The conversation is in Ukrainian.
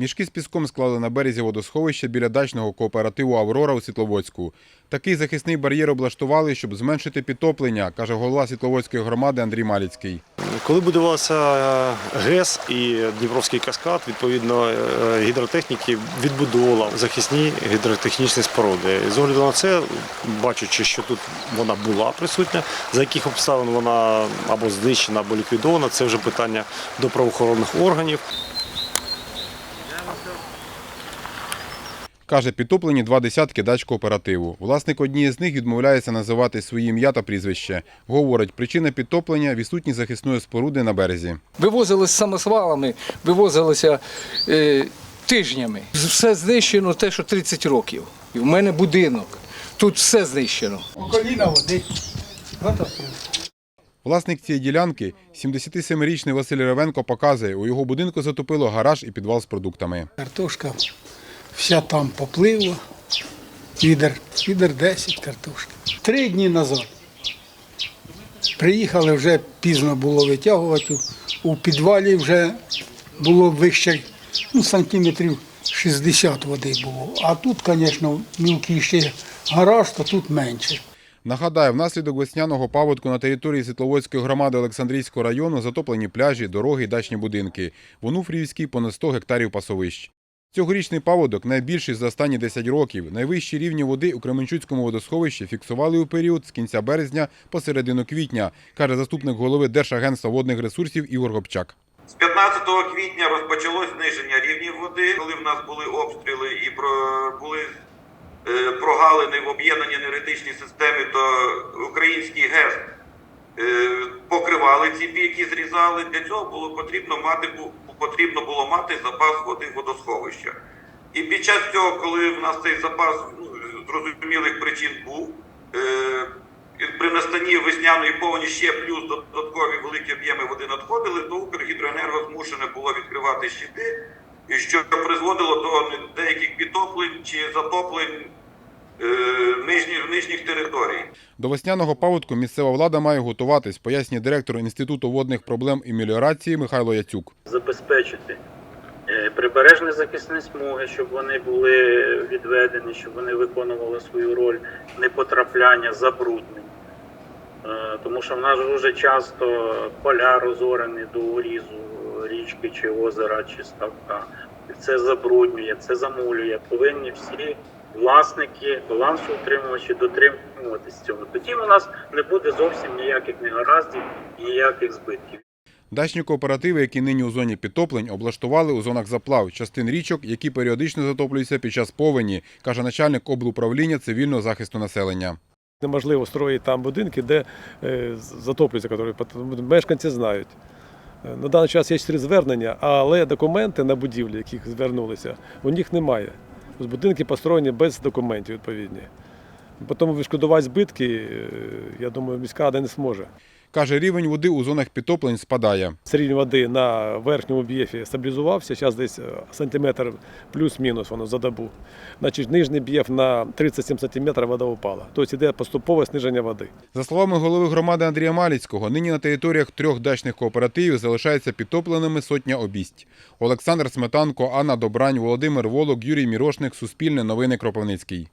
Мішки з піском склали на березі водосховища біля дачного кооперативу Аврора у Світловодську. Такий захисний бар'єр облаштували, щоб зменшити підтоплення, каже голова Світловодської громади Андрій Маліцький. Коли будувався е, ГЕС і Дніпровський каскад, відповідно е, гідротехніки відбудовувала захисні гідротехнічні споруди. З огляду на це, бачачи, що тут вона була присутня, за яких обставин вона або знищена, або ліквідована, це вже питання до правоохоронних органів. Каже, підтоплені два десятки дач кооперативу. Власник однієї з них відмовляється називати свої ім'я та прізвище. Говорить, причина підтоплення – відсутність захисної споруди на березі. Вивозилися самосвалами, вивозилися е, тижнями. Все знищено те, що 30 років. І в мене будинок. Тут все знищено. коліна води. Власник цієї ділянки, 77-річний Василь Ревенко, показує, у його будинку затопило гараж і підвал з продуктами. Картошка вся там попливла. Відер, відер 10 картошки. Три дні назад. Приїхали, вже пізно було витягувати. У підвалі вже було вище ну, сантиметрів 60 води було. А тут, звісно, мілкий ще гараж, то тут менше. Нагадаю, внаслідок весняного паводку на території Світловодської громади Олександрійського району затоплені пляжі, дороги і дачні будинки. В Онуфріївській понад 100 гектарів пасовищ. Цьогорічний паводок найбільший за останні 10 років. Найвищі рівні води у Кременчуцькому водосховищі фіксували у період з кінця березня по середину квітня, каже заступник голови Держагентства водних ресурсів Ігор Гопчак. З 15 квітня розпочалось зниження рівнів води, коли в нас були обстріли і були е, прогалини в об'єднаній енергетичній системі, то український ГЕС е, покривали ці піки, зрізали. Для цього було потрібно мати потрібно було мати запас води в водосховищах. І під час цього, коли в нас цей запас ну, зрозумілих причин був, е, при настанні весняної повені ще плюс додаткові великі об'єми води надходили, то Укргідроенерго змушене було відкривати щити, що призводило до деяких підтоплень чи затоплень нижніх, нижніх територій. До весняного паводку місцева влада має готуватись, пояснює директор Інституту водних проблем і меліорації Михайло Яцюк. забезпечити е, прибережні захисні смуги, щоб вони були відведені, щоб вони виконували свою роль непотрапляння забруднень. Е, Тому що в нас дуже часто поля розорені до урізу річки чи озера, чи ставка. Це забруднює, це замулює. Повинні всі власники, балансоутримувачі дотримуватись цього. Тоді у нас не буде зовсім ніяких негараздів, ніяких збитків. Дачні кооперативи, які нині у зоні підтоплень, облаштували у зонах заплав частин річок, які періодично затоплюються під час повені, каже начальник облуправління цивільного захисту населення. Неможливо строїти там будинки, де е, затоплюються, які мешканці знають. Е, На даний час є три звернення, але документи на будівлі, яких звернулися, у них немає. Будинки построєні без документів відповідні. Потім відшкодувати збитки, е, я думаю, міська рада не зможе. Каже, рівень води у зонах підтоплень спадає. Рівень води на верхньому б'єфі стабілізувався, зараз десь е, сантиметр плюс-мінус воно за добу. Значить, нижній б'єф на 37 сантиметрів вода упала. Тобто йде поступове зниження води. За словами голови громади Андрія Маліцького, нині на територіях трьох дачних кооперативів залишаються підтопленими сотня обість. Олександр Сметанко, Анна Добрань, Володимир Волок, Юрій Мірошник, Суспільне новини Кропивницький.